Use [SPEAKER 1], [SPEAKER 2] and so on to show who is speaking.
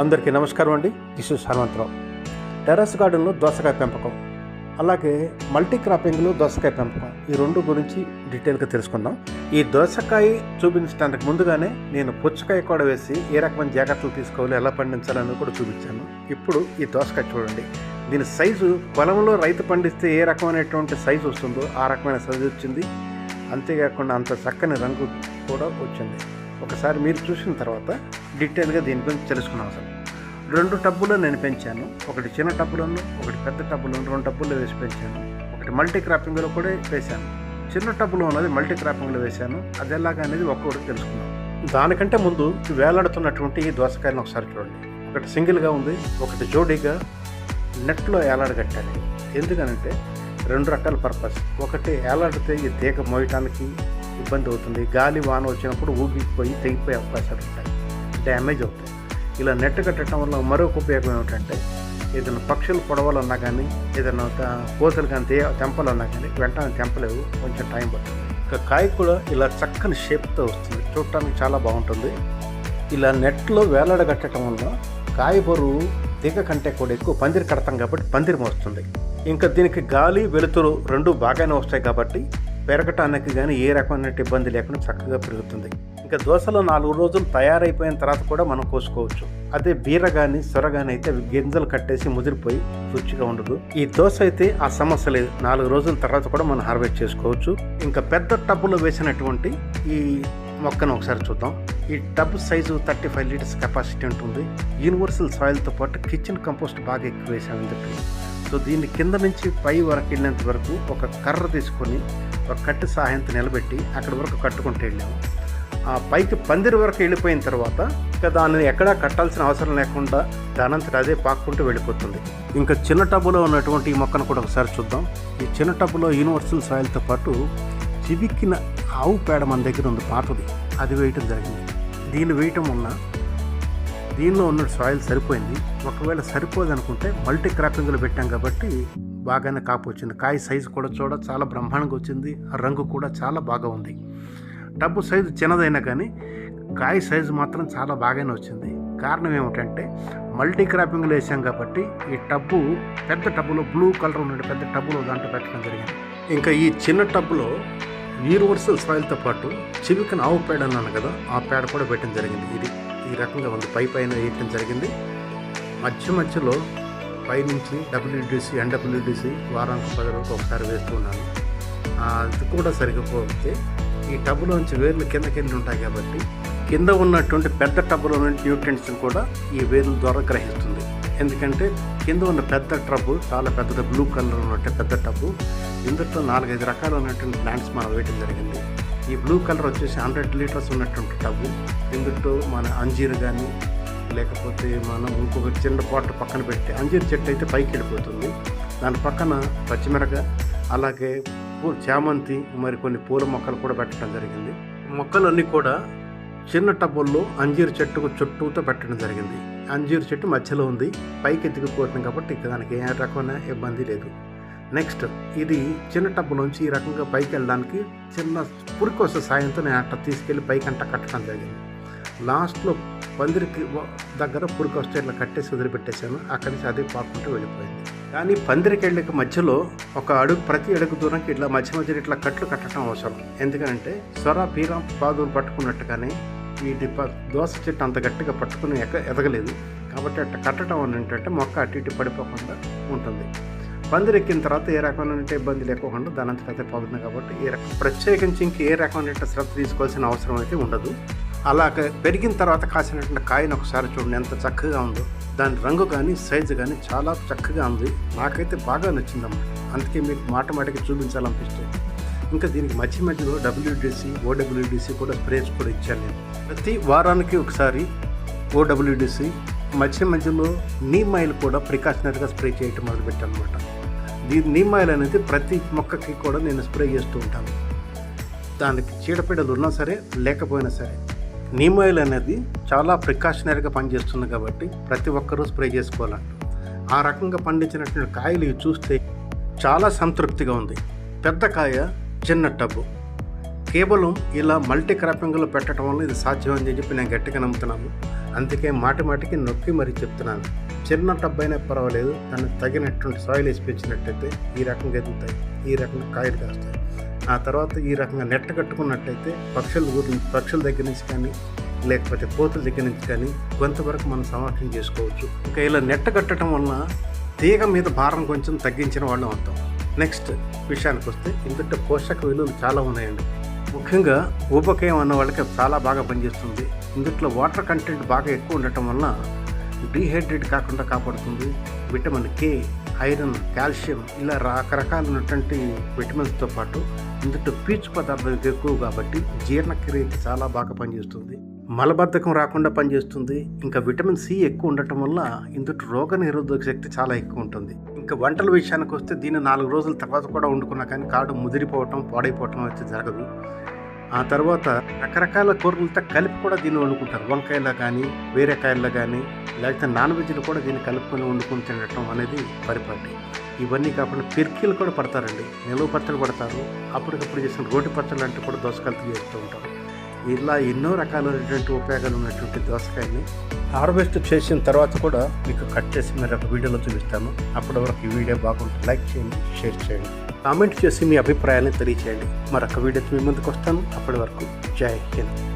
[SPEAKER 1] అందరికీ నమస్కారం అండి. This is Hanumantharao. టెర్రస్ గార్డెన్లో దోసకాయ పెంపకం. అలాగే మల్టీ క్రాపింగ్లో దోసకాయ పెంపకం. ఈ రెండు గురించి డీటెయిల్గా తెలుసుకుందాం. ఈ దోసకాయ చూపించడానికి ముందుగానే నేను పుచ్చకాయ కూడా వేసి ఏ రకమైన జాగ్రత్తలు తీసుకోవాలి ఎలా పండించాలని కూడా చూపించాను. ఇప్పుడు ఈ దోసకాయ చూడండి. దీని సైజు పొలంలో రైతు పండిస్తే ఏ రకమైనటువంటి సైజు వస్తుందో ఆ రకమైన సైజు వచ్చింది. అంతేకాకుండా అంత చక్కని రంగు కూడా వచ్చింది. ఒకసారి మీరు చూసిన తర్వాత డీటెయిల్గా దీని గురించి తెలుసుకున్నాం అసలు రెండు టబ్బులో నేను పెంచాను. ఒకటి చిన్న టబ్బులను ఒకటి పెద్ద టబ్బులను రెండు టబ్బుల్లో వేసి పెంచాను. ఒకటి మల్టీ క్రాపింగ్లో కూడా వేశాను. చిన్న టబ్బులో ఉన్నది మల్టీ క్రాపింగ్లో వేశాను. అది ఎలాగా అనేది ఒక్కొక్కటి తెలుసుకున్నాం దానికంటే ముందు వేలాడుతున్నటువంటి ఈ దోసకాయలను ఒకసారి చూడండి. ఒకటి సింగిల్గా ఉంది ఒకటి జోడీగా నెట్లో ఏలాడగట్టాలి ఎందుకనంటే రెండు రకాల పర్పస్. ఒకటి ఏలాడితే ఈ తీగ మోయటానికి ఇబ్బంది అవుతుంది. గాలి వాన వచ్చినప్పుడు ఊగిపోయి తెగిపోయే అవకాశాలు ఉంటాయి. డ్యామేజ్ అవుతాయి. ఇలా నెట్ కట్టడం వల్ల మరొక ఉపయోగం ఏమిటంటే ఏదైనా పక్షులు పొడవలన్నా కానీ ఏదైనా కోతలు కానీ తే తెంపాలన్నా కానీ వెంటనే తెంపలేవు. కొంచెం టైం పడుతుంది. ఇక కాయ కూడా ఇలా చక్కని షేప్తో వస్తుంది. చూడటానికి చాలా బాగుంటుంది. ఇలా నెట్లో వేలాడగట్టడం వల్ల కాయ బరువు తీగ కంటే కూడా ఎక్కువ పందిరి కడతాం కాబట్టి పందిరి మోస్తుంది. ఇంకా దీనికి గాలి వెలుతురు రెండు బాగానే వస్తాయి కాబట్టి పెరగటానికి కానీ ఏ రకమైన ఇబ్బంది లేకుండా చక్కగా పెరుగుతుంది. ఇంకా దోశలో నాలుగు రోజులు తయారైపోయిన తర్వాత కూడా మనం కోసుకోవచ్చు. అదే బీర కానీ సొర కానీ అయితే అవి గింజలు కట్టేసి ముదిరిపోయి రుచిగా ఉండదు. ఈ దోశ అయితే ఆ సమస్య లేదు. నాలుగు రోజుల తర్వాత కూడా మనం హార్వెస్ట్ చేసుకోవచ్చు. ఇంకా పెద్ద టబ్బులో వేసినటువంటి ఈ మొక్కను ఒకసారి చూద్దాం. ఈ tub size thirty five litres capacity ఉంటుంది. యూనివర్సల్ సాయిల్తో పాటు కిచెన్ కంపోస్ట్ బాగా ఎక్కువ వేసామని చెప్పి. సో దీన్ని కింద నుంచి పై వరకు వెళ్ళినంత వరకు ఒక కర్ర తీసుకొని ఒక కట్టు సహాయంతో నిలబెట్టి అక్కడి వరకు కట్టుకుంటూ వెళ్ళాము. ఆ పైకి పందిరి వరకు వెళ్ళిపోయిన తర్వాత ఇంకా దాన్ని ఎక్కడా కట్టాల్సిన అవసరం లేకుండా దానంతట అదే పాక్కుంటూ వెళ్ళిపోతుంది. ఇంకా చిన్న టబ్బులో ఉన్నటువంటి ఈ మొక్కను కూడా ఒకసారి చూద్దాం. ఈ చిన్న టబ్బులో యూనివర్సల్ సాయిల్తో పాటు చివిక్కిన ఆవు పేడ మన దగ్గర ఉంది పాతది. అది వేయటం జరిగింది. దీన్ని వేయటం వల్ల దీనిలో ఉన్న సాయిల్ సరిపోయింది. ఒకవేళ సరిపోదు అనుకుంటే మల్టీ క్రాపింగ్లో పెట్టాం కాబట్టి బాగానే కాపు వచ్చింది. కాయ సైజు కూడా చూడ చాలా బ్రహ్మాండంగా వచ్చింది. ఆ రంగు కూడా చాలా బాగా ఉంది. టబ్బు సైజు చిన్నదైనా కానీ కాయ సైజు మాత్రం చాలా బాగానే వచ్చింది. కారణం ఏమిటంటే మల్టీ క్రాపింగ్లో వేసాం కాబట్టి ఈ టబ్బు పెద్ద టబ్బులో బ్లూ కలర్ ఉన్న పెద్ద టబ్బులో దాంట్లో పెట్టడం జరిగింది. ఇంకా ఈ చిన్న టబ్బులో యూనివర్సల్ సాయిల్తో పాటు చివికన ఆవు పేడ అన్నాను కదా ఆ పేడ కూడా పెట్టడం జరిగింది. ఇది ఈ రకంగా ఉంది. పై పైన వేయటం జరిగింది. మధ్య మధ్యలో పైనుంచి డబ్ల్యూడిసి ఎన్డబ్ల్యూడిసి వారానికి పది రోజులు ఒకసారి వేస్తూ ఉన్నాను అది కూడా సరిగ్గిపోతే ఈ టబ్బులోంచి వేర్లు కిందకి వెళ్ళి ఉంటాయి కాబట్టి కింద ఉన్నటువంటి పెద్ద టబ్బులో ఉన్న న్యూట్రియంట్స్ని కూడా ఈ వేర్ల ద్వారా గ్రహిస్తుంది. ఎందుకంటే కింద ఉన్న పెద్ద టబ్బు చాలా పెద్దది బ్లూ కలర్ ఉన్నట్టు పెద్ద టబ్బు ఇందులో నాలుగైదు రకాలు ఉన్నటువంటి ప్లాంట్స్ మనం వేయడం జరిగింది. ఈ బ్లూ కలర్ వచ్చేసి హండ్రెడ్ లీటర్స్ ఉన్నటువంటి టబ్బు ఇందులో మన అంజీర్ కానీ లేకపోతే మనం ఇంకొక చిన్న పాట పక్కన పెట్టి అంజీర్ చెట్టు అయితే పైకి వెళ్ళిపోతుంది. దాని పక్కన పచ్చిమిరక అలాగే పూ- చామంతి మరి కొన్ని పూల మొక్కలు కూడా పెట్టడం జరిగింది. మొక్కలన్నీ కూడా చిన్న టబ్బుల్లో అంజీర్ చెట్టుకు చుట్టూతో పెట్టడం జరిగింది. అంజీర్ చెట్టు మధ్యలో ఉంది. పైకి ఎత్తుకుపోతుంది కాబట్టి ఇక దానికి ఏ రకమైన ఇబ్బంది లేదు. నెక్స్ట్ ఇది చిన్న టబ్బులోంచి ఈ రకంగా పైకి వెళ్ళడానికి చిన్న పురికోస సాయంతో నేను అట్ట తీసుకెళ్ళి పైకి అంట కట్టడం జరిగింది. లాస్ట్లో పందిరికి దగ్గర పురికొస్తే ఇట్లా కట్టేసి వదిలిపెట్టేశాను. అక్కడి నుంచి అదే పాకుంటూ వెళ్ళిపోయింది. కానీ పందిరికి వెళ్ళక మధ్యలో ఒక అడుగు ప్రతి అడుగు దూరంకి ఇట్లా మధ్య మధ్యలో ఇట్లా కట్లు కట్టడం అవసరం. ఎందుకంటే సొర పీరం పాదులు పట్టుకున్నట్టుగానే వీటి ప- దోస చెట్టు అంత గట్టిగా పట్టుకుని ఎక్క ఎదగలేదు. కాబట్టి అట్లా కట్టడం ఏంటంటే మొక్క అటు ఇటు పడిపోకుండా ఉంటుంది. పందిరి ఎక్కిన తర్వాత ఏ రకమైన ఇబ్బంది లేకుండా దాని అంతటా అదే పోతుంది కాబట్టి ఏ రకం ప్రత్యేకించి ఇంక ఏ రకమైన శ్రద్ధ తీసుకోవాల్సిన అవసరం అయితే ఉండదు. అలా పెరిగిన తర్వాత కాసినటువంటి కాయను ఒకసారి చూడండి ఎంత చక్కగా ఉందో. దాని రంగు కానీ సైజు కానీ చాలా చక్కగా ఉంది. నాకైతే బాగా నచ్చిందన్నమాట అందుకే మీకు మాట మాటకి చూపించాలనిపిస్తుంది. ఇంకా దీనికి మధ్య మధ్యలో డబ్ల్యూడిసి ఓడబ్ల్యూడిసి కూడా స్ప్రేస్ కూడా ఇచ్చాను నేను. ప్రతి వారానికి ఒకసారి ఓడబ్ల్యూడిసి మధ్య మధ్యలో నీమ్ ఆయిల్ కూడా ప్రికాషనరీగా స్ప్రే చేయటం మొదలుపెట్టాను అనమాట నీమ్ ఆయిల్ అనేది ప్రతి మొక్కకి కూడా నేను స్ప్రే చేస్తూ ఉంటాను. దానికి చీడపీడలు ఉన్నా సరే లేకపోయినా సరే నీమ్ ఆయిల్ అనేది చాలా ప్రికాషనరీగా పనిచేస్తుంది కాబట్టి ప్రతి ఒక్కరూ స్ప్రే చేసుకోవాలంట. ఆ రకంగా పండించినటువంటి కాయలు ఇవి చూస్తే చాలా సంతృప్తిగా ఉంది. పెద్ద కాయ చిన్న టబ్బు కేవలం ఇలా మల్టీ క్రాపింగ్లో పెట్టడం వల్ల ఇది సాధ్యం అని చెప్పి నేను గట్టిగా నమ్ముతున్నాను. అందుకే మాటి మాటికి నొక్కి మరీ చెప్తున్నాను. చిన్న టబ్బైనా అయినా పర్వాలేదు దాన్ని తగినటువంటి సాయిల్ వేసి పెంచినట్టయితే ఈ రకంగా ఎదుగుతాయి ఈ రకంగా కాయలు కాస్తాయి. ఆ తర్వాత ఈ రకంగా నెట్ కట్టుకున్నట్టయితే పక్షుల గురించి పక్షుల దగ్గర నుంచి కానీ లేకపోతే కోతుల దగ్గర నుంచి కానీ కొంతవరకు మనం సంరక్షణ చేసుకోవచ్చు. ఇంకా ఇలా నెట్ కట్టడం వలన తీగ మీద భారం కొంచెం తగ్గించిన వాళ్ళం అవుతాం. నెక్స్ట్ విషయానికి వస్తే ఇందులో పోషక విలువలు చాలా ఉన్నాయండి. ముఖ్యంగా ఊబకాయం అన్న వాళ్ళకి చాలా బాగా పనిచేస్తుంది. ఇందుట్లో వాటర్ కంటెంట్ బాగా ఎక్కువ ఉండటం వలన డీహైడ్రేట్ కాకుండా కాపాడుతుంది. విటమిన్ కే ఐరన్ కాల్షియం ఇలా రకరకాలైనటువంటి విటమిన్స్తో పాటు ఇందులో పీచు పదార్థం ఎక్కువ కాబట్టి జీర్ణక్రియకి చాలా బాగా పనిచేస్తుంది. మలబద్ధకం రాకుండా పనిచేస్తుంది. ఇంకా విటమిన్ సి ఎక్కువ ఉండటం వల్ల ఇందులో రోగ నిరోధక శక్తి చాలా ఎక్కువ ఉంటుంది. ఇంకా వంటల విషయానికి వస్తే దీన్ని నాలుగు రోజుల తర్వాత కూడా వండుకున్నా కానీ కాడు ముదిరిపోవటం పాడైపోవటం అయితే జరగదు. ఆ తర్వాత రకరకాల కూరలతో కలిపి కూడా దీన్ని వండుకుంటారు. వంకాయలో కానీ వేరే కాయల్లో కానీ లేకపోతే నాన్ వెజ్లో కూడా దీన్ని కలుపుకొని వండుకొని తినటం అనేది పరిపాటి. ఇవన్నీ కాకుండా పిర్కీలు కూడా పడతారండి. నిలువ పచ్చలు పడతారు. అప్పటికప్పుడు చేసిన రోటి పచ్చలు అంటే కూడా దోసకాయలతో చేస్తూ ఉంటారు. ఇలా ఎన్నో రకాలైనటువంటి ఉపయోగాలు ఉన్నటువంటి దోసకాయని హార్వెస్ట్ చేసిన తర్వాత కూడా మీకు కట్ చేసి మరి ఒక వీడియోలో చూపిస్తాను. అప్పటి వరకు ఈ వీడియో బాగుంటుంది లైక్ చేయండి షేర్ చేయండి. కామెంట్ చేసి మీ అభిప్రాయాన్ని తెలియచేయండి. మరొక వీడియోతో మీ ముందుకు వస్తాను. అప్పటి వరకు జై హింద్.